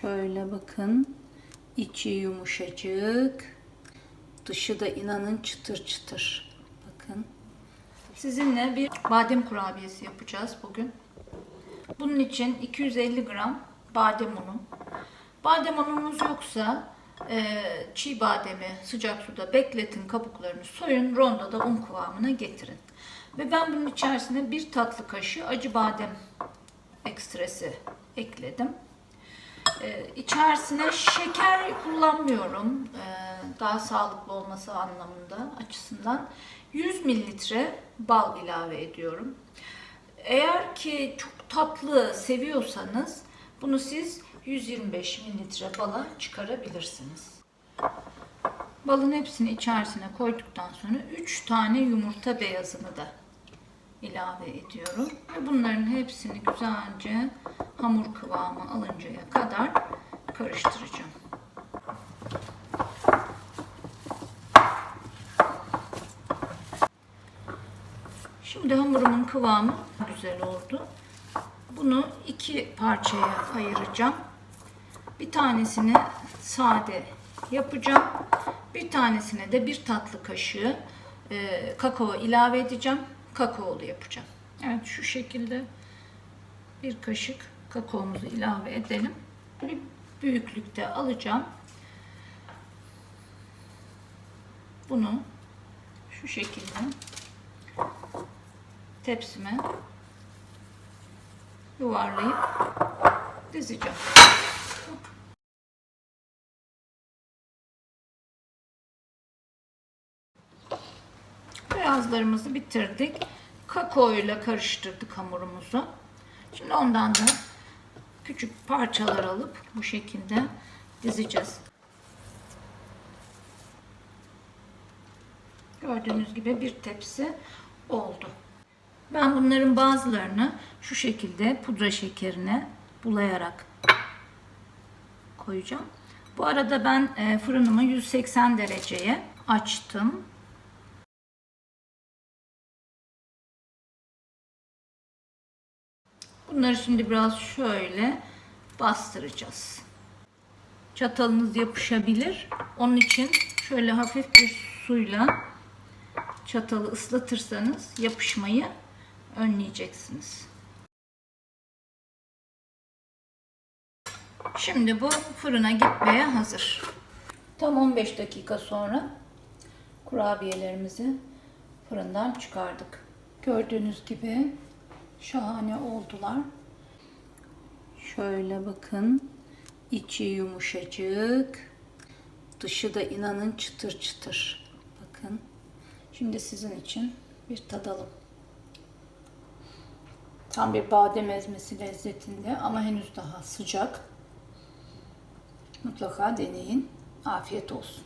Şöyle bakın. İçi yumuşacık. Dışı da inanın çıtır çıtır. Bakın. Sizinle bir badem kurabiyesi yapacağız bugün. Bunun için 250 gram badem unu. Badem ununuz yoksa e, çiğ bademi sıcak suda bekletin, kabuklarını soyun, rondoda un kıvamına getirin. Ve ben bunun içerisine bir tatlı kaşığı acı badem ekstresi ekledim. Ee, içerisine şeker kullanmıyorum. Ee, daha sağlıklı olması anlamında açısından 100 mililitre bal ilave ediyorum. Eğer ki çok tatlı seviyorsanız bunu siz 125 mililitre bala çıkarabilirsiniz. Balın hepsini içerisine koyduktan sonra 3 tane yumurta beyazını da ilave ediyorum. Bunların hepsini güzelce hamur kıvamı alıncaya kadar karıştıracağım. Şimdi hamurumun kıvamı güzel oldu. Bunu iki parçaya ayıracağım. Bir tanesini sade yapacağım. Bir tanesine de bir tatlı kaşığı e, kakao ilave edeceğim. Kakaolu yapacağım. Evet şu şekilde bir kaşık kakaomuzu ilave edelim. Bir büyüklükte alacağım. Bunu şu şekilde tepsime yuvarlayıp dizeceğim. Beyazlarımızı bitirdik. Kakao ile karıştırdık hamurumuzu. Şimdi ondan da küçük parçalar alıp bu şekilde dizeceğiz. Gördüğünüz gibi bir tepsi oldu. Ben bunların bazılarını şu şekilde pudra şekerine bulayarak koyacağım. Bu arada ben e, fırınımı 180 dereceye açtım. Bunları şimdi biraz şöyle bastıracağız. Çatalınız yapışabilir. Onun için şöyle hafif bir suyla çatalı ıslatırsanız yapışmayı önleyeceksiniz. Şimdi bu fırına gitmeye hazır. Tam 15 dakika sonra kurabiyelerimizi fırından çıkardık. Gördüğünüz gibi şahane oldular. Şöyle bakın. içi yumuşacık. Dışı da inanın çıtır çıtır. Bakın. Şimdi sizin için bir tadalım. Tam bir badem ezmesi lezzetinde ama henüz daha sıcak. Mutlaka deneyin. Afiyet olsun.